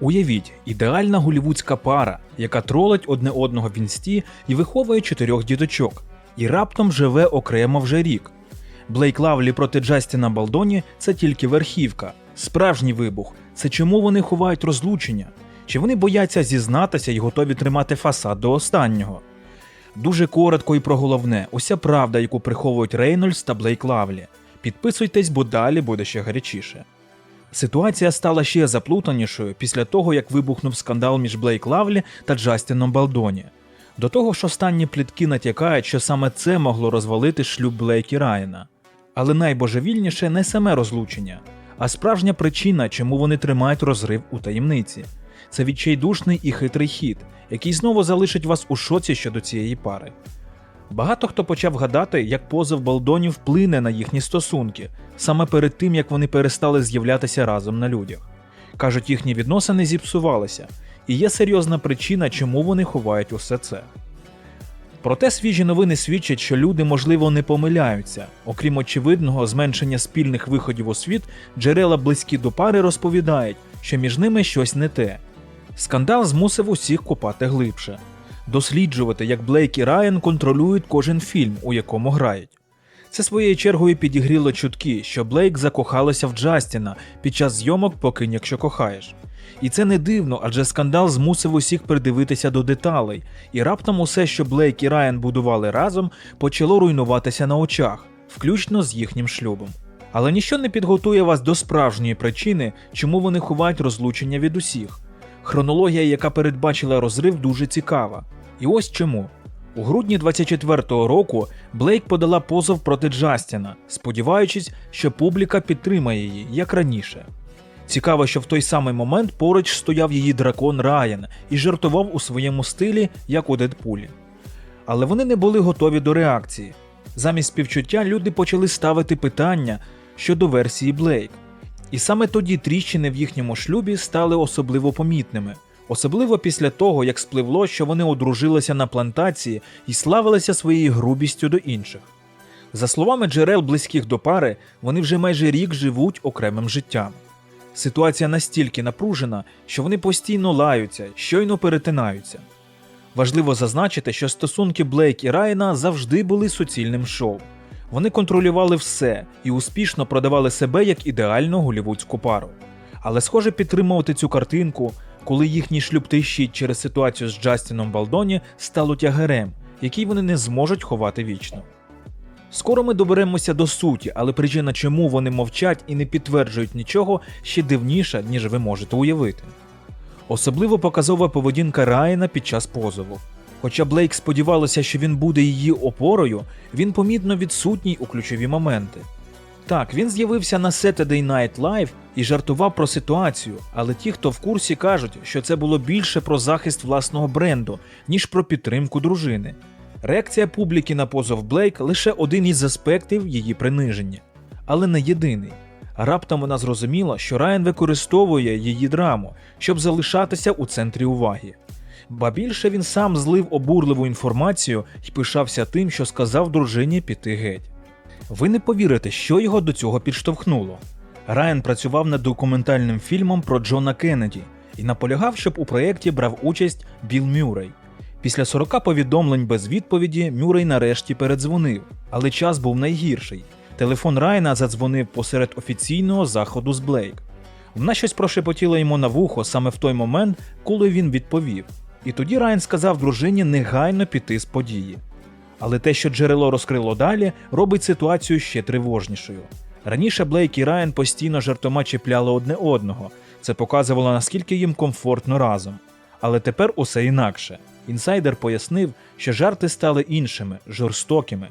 Уявіть, ідеальна голівудська пара, яка тролить одне одного в інсті і виховує чотирьох діточок, і раптом живе окремо вже рік. Блейк Лавлі проти Джастіна Балдоні це тільки верхівка. Справжній вибух це чому вони ховають розлучення, чи вони бояться зізнатися і готові тримати фасад до останнього. Дуже коротко і про головне: уся правда, яку приховують Рейнольдс та Блейк Лавлі. Підписуйтесь, бо далі буде ще гарячіше. Ситуація стала ще заплутанішою після того, як вибухнув скандал між Блейк Лавлі та Джастіном Балдоні. До того ж, останні плітки натякають, що саме це могло розвалити шлюб Блейк і Райана. Але найбожевільніше не саме розлучення, а справжня причина, чому вони тримають розрив у таємниці. Це відчайдушний і хитрий хід, який знову залишить вас у шоці щодо цієї пари. Багато хто почав гадати, як позов Балдонів вплине на їхні стосунки, саме перед тим як вони перестали з'являтися разом на людях. Кажуть, їхні відносини зіпсувалися, і є серйозна причина, чому вони ховають усе це. Проте свіжі новини свідчать, що люди, можливо, не помиляються. Окрім очевидного зменшення спільних виходів у світ, джерела близькі до пари розповідають, що між ними щось не те. Скандал змусив усіх копати глибше, досліджувати, як Блейк і Райан контролюють кожен фільм, у якому грають. Це своєю чергою підігріло чутки, що Блейк закохалася в Джастіна під час зйомок «Покинь, якщо кохаєш. І це не дивно, адже скандал змусив усіх придивитися до деталей, і раптом усе, що Блейк і Райан будували разом, почало руйнуватися на очах, включно з їхнім шлюбом. Але ніщо не підготує вас до справжньої причини, чому вони ховають розлучення від усіх. Хронологія, яка передбачила розрив, дуже цікава. І ось чому. У грудні 24-го року Блейк подала позов проти Джастіна, сподіваючись, що публіка підтримає її, як раніше. Цікаво, що в той самий момент поруч стояв її дракон Райан і жартував у своєму стилі, як у Дедпулі. Але вони не були готові до реакції. Замість співчуття люди почали ставити питання щодо версії Блейк. І саме тоді тріщини в їхньому шлюбі стали особливо помітними, особливо після того, як спливло, що вони одружилися на плантації і славилися своєю грубістю до інших. За словами джерел близьких до пари, вони вже майже рік живуть окремим життям. Ситуація настільки напружена, що вони постійно лаються, щойно перетинаються. Важливо зазначити, що стосунки Блейк і Райана завжди були суцільним шоу. Вони контролювали все і успішно продавали себе як ідеальну голівудську пару. Але схоже підтримувати цю картинку, коли їхній шлюб тріщить через ситуацію з Джастіном Балдоні, стало тягарем, який вони не зможуть ховати вічно. Скоро ми доберемося до суті, але причина, чому вони мовчать і не підтверджують нічого, ще дивніша, ніж ви можете уявити. Особливо показова поведінка Райана під час позову. Хоча Блейк сподівалася, що він буде її опорою, він помітно відсутній у ключові моменти. Так, він з'явився на Saturday Night Live і жартував про ситуацію, але ті, хто в курсі, кажуть, що це було більше про захист власного бренду, ніж про підтримку дружини. Реакція публіки на позов Блейк лише один із аспектів її приниження, але не єдиний. Раптом вона зрозуміла, що Райан використовує її драму, щоб залишатися у центрі уваги. Ба більше він сам злив обурливу інформацію і пишався тим, що сказав дружині піти геть. Ви не повірите, що його до цього підштовхнуло. Райан працював над документальним фільмом про Джона Кеннеді і наполягав, щоб у проєкті брав участь Білл Мюррей. Після 40 повідомлень без відповіді Мюррей нарешті передзвонив, але час був найгірший. Телефон Райана задзвонив посеред офіційного заходу з Блейк. Вона щось прошепотіла йому на вухо саме в той момент, коли він відповів. І тоді Райан сказав дружині негайно піти з події. Але те, що джерело розкрило далі, робить ситуацію ще тривожнішою. Раніше Блейк і Райан постійно жартома чіпляли одне одного. Це показувало, наскільки їм комфортно разом. Але тепер усе інакше. Інсайдер пояснив, що жарти стали іншими, жорстокими.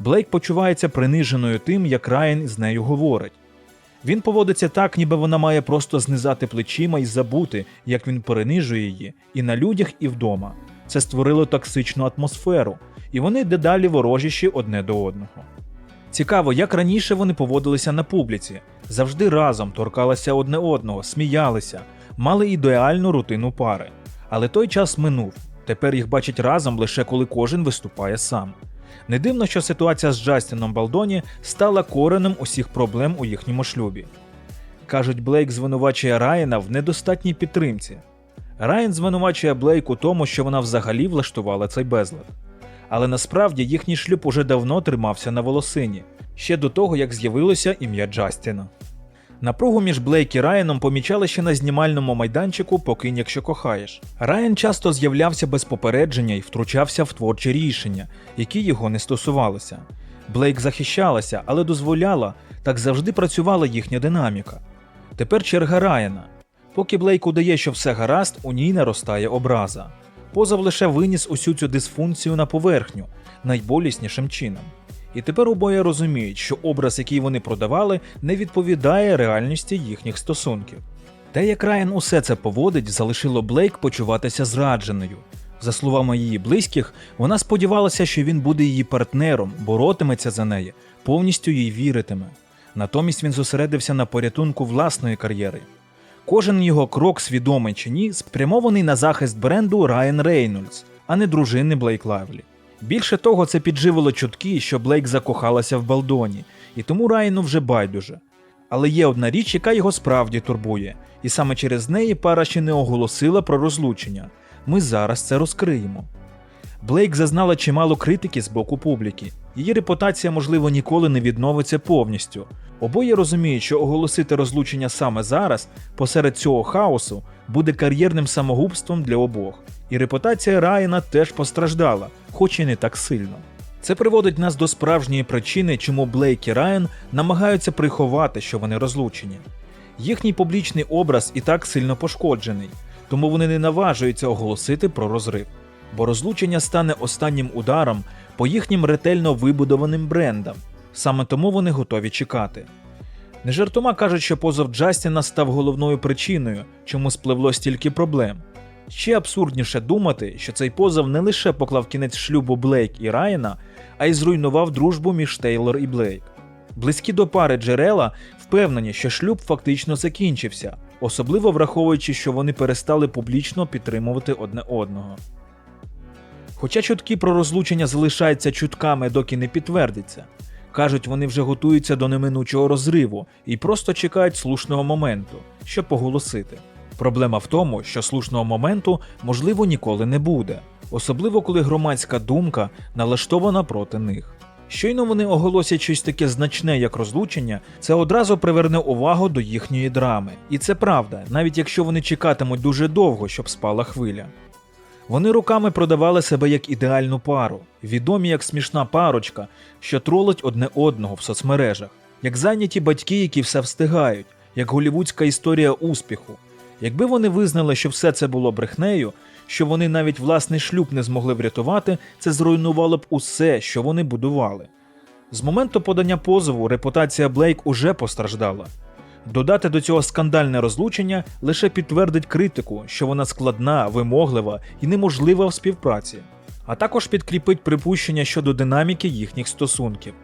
Блейк почувається приниженою тим, як Райан з нею говорить. Він поводиться так, ніби вона має просто знизати плечима і забути, як він принижує її і на людях, і вдома. Це створило токсичну атмосферу, і вони дедалі ворожіші одне до одного. Цікаво, як раніше вони поводилися на публіці, завжди разом торкалися одне одного, сміялися, мали ідеальну рутину пари. Але той час минув. Тепер їх бачать разом лише коли кожен виступає сам. Не дивно, що ситуація з Джастіном Балдоні стала коренем усіх проблем у їхньому шлюбі. Кажуть, Блейк звинувачує Райана в недостатній підтримці. Райан звинувачує Блейк у тому, що вона взагалі влаштувала цей безлад. Але насправді їхній шлюб уже давно тримався на волосині, ще до того, як з'явилося ім'я Джастіна. Напругу між Блейк і Райаном помічали ще на знімальному майданчику Покинь, якщо кохаєш. Райан часто з'являвся без попередження і втручався в творчі рішення, які його не стосувалися. Блейк захищалася, але дозволяла, так завжди працювала їхня динаміка. Тепер черга Райана. Поки Блейк удає, що все гаразд, у ній наростає образа. Позов лише виніс усю цю дисфункцію на поверхню найболіснішим чином. І тепер обоє розуміють, що образ, який вони продавали, не відповідає реальності їхніх стосунків. Те, як Райан усе це поводить, залишило Блейк почуватися зрадженою. За словами її близьких, вона сподівалася, що він буде її партнером, боротиметься за неї, повністю їй віритиме. Натомість він зосередився на порятунку власної кар'єри. Кожен його крок, свідомий чи ні, спрямований на захист бренду Райан Рейнольдс, а не дружини Блейк Лайвлі. Більше того, це підживило чутки, що Блейк закохалася в Балдоні, і тому Райану вже байдуже. Але є одна річ, яка його справді турбує, і саме через неї пара ще не оголосила про розлучення. Ми зараз це розкриємо. Блейк зазнала чимало критики з боку публіки. Її репутація, можливо, ніколи не відновиться повністю. Обоє розуміють, що оголосити розлучення саме зараз, посеред цього хаосу, буде кар'єрним самогубством для обох. І репутація Райана теж постраждала, хоч і не так сильно. Це приводить нас до справжньої причини, чому Блейк і Райан намагаються приховати, що вони розлучені. Їхній публічний образ і так сильно пошкоджений, тому вони не наважуються оголосити про розрив, бо розлучення стане останнім ударом по їхнім ретельно вибудованим брендам. Саме тому вони готові чекати. Не жартома кажуть, що позов Джастіна став головною причиною, чому спливло стільки проблем. Ще абсурдніше думати, що цей позов не лише поклав кінець шлюбу Блейк і Райана, а й зруйнував дружбу між Тейлор і Блейк. Близькі до пари джерела впевнені, що шлюб фактично закінчився, особливо враховуючи, що вони перестали публічно підтримувати одне одного. Хоча чутки про розлучення залишаються чутками, доки не підтвердиться. Кажуть, вони вже готуються до неминучого розриву і просто чекають слушного моменту, щоб оголосити. Проблема в тому, що слушного моменту можливо ніколи не буде, особливо коли громадська думка налаштована проти них. Щойно вони оголосять щось таке значне, як розлучення, це одразу приверне увагу до їхньої драми. І це правда, навіть якщо вони чекатимуть дуже довго, щоб спала хвиля. Вони руками продавали себе як ідеальну пару, відомі як смішна парочка, що тролить одне одного в соцмережах, як зайняті батьки, які все встигають, як голівудська історія успіху. Якби вони визнали, що все це було брехнею, що вони навіть власний шлюб не змогли врятувати, це зруйнувало б усе, що вони будували. З моменту подання позову репутація Блейк уже постраждала. Додати до цього скандальне розлучення лише підтвердить критику, що вона складна, вимоглива і неможлива в співпраці, а також підкріпить припущення щодо динаміки їхніх стосунків.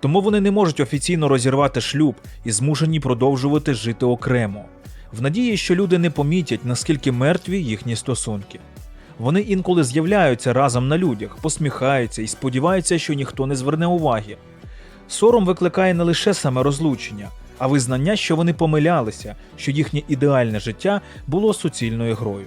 Тому вони не можуть офіційно розірвати шлюб і змушені продовжувати жити окремо, в надії, що люди не помітять, наскільки мертві їхні стосунки. Вони інколи з'являються разом на людях, посміхаються і сподіваються, що ніхто не зверне уваги. Сором викликає не лише саме розлучення, а визнання, що вони помилялися, що їхнє ідеальне життя було суцільною грою.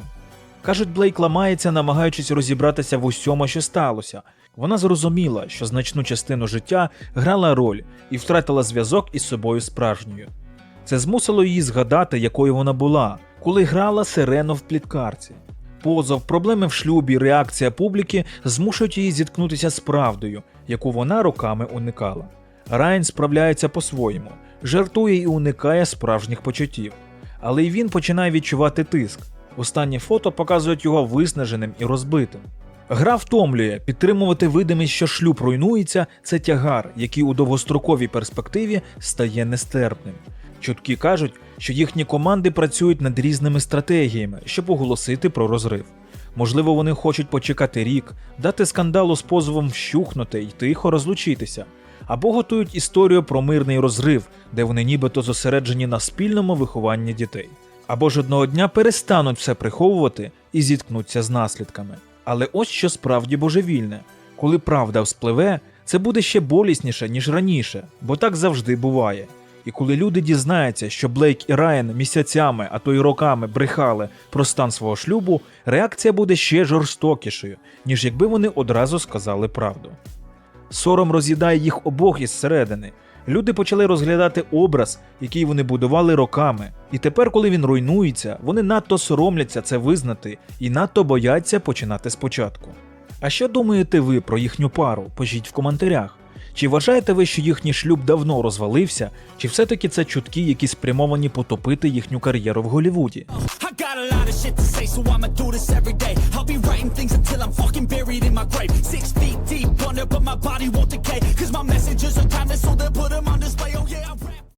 Кажуть, Блейк ламається, намагаючись розібратися в усьому, що сталося. Вона зрозуміла, що значну частину життя грала роль і втратила зв'язок із собою справжньою. Це змусило її згадати, якою вона була, коли грала сирену в пліткарці. Позов, проблеми в шлюбі, реакція публіки змушують її зіткнутися з правдою, яку вона роками уникала. Райан справляється по-своєму, жартує і уникає справжніх почуттів. Але й він починає відчувати тиск. Останні фото показують його виснаженим і розбитим. Гра втомлює, підтримувати видимість, що шлюб руйнується, це тягар, який у довгостроковій перспективі стає нестерпним. Чутки кажуть, що їхні команди працюють над різними стратегіями, щоб оголосити про розрив. Можливо, вони хочуть почекати рік, дати скандалу з позовом вщухнути і тихо розлучитися, або готують історію про мирний розрив, де вони нібито зосереджені на спільному вихованні дітей. Або ж одного дня перестануть все приховувати і зіткнуться з наслідками. Але ось що справді божевільне: коли правда вспливе, це буде ще болісніше, ніж раніше, бо так завжди буває. І коли люди дізнаються, що Блейк і Райан місяцями, а то й роками брехали про стан свого шлюбу, реакція буде ще жорстокішою, ніж якби вони одразу сказали правду. Сором роз'їдає їх обох із середини. Люди почали розглядати образ, який вони будували роками. І тепер, коли він руйнується, вони надто соромляться це визнати і надто бояться починати спочатку. А що думаєте ви про їхню пару? Пишіть в коментарях. Чи вважаєте ви, що їхній шлюб давно розвалився, чи все-таки це чутки, які спрямовані потопити їхню кар'єру в Голлівуді? I'm. Six feet deep under, but my body won't decay. Cause my messages are timeless, so they'll put them on display. Oh, yeah.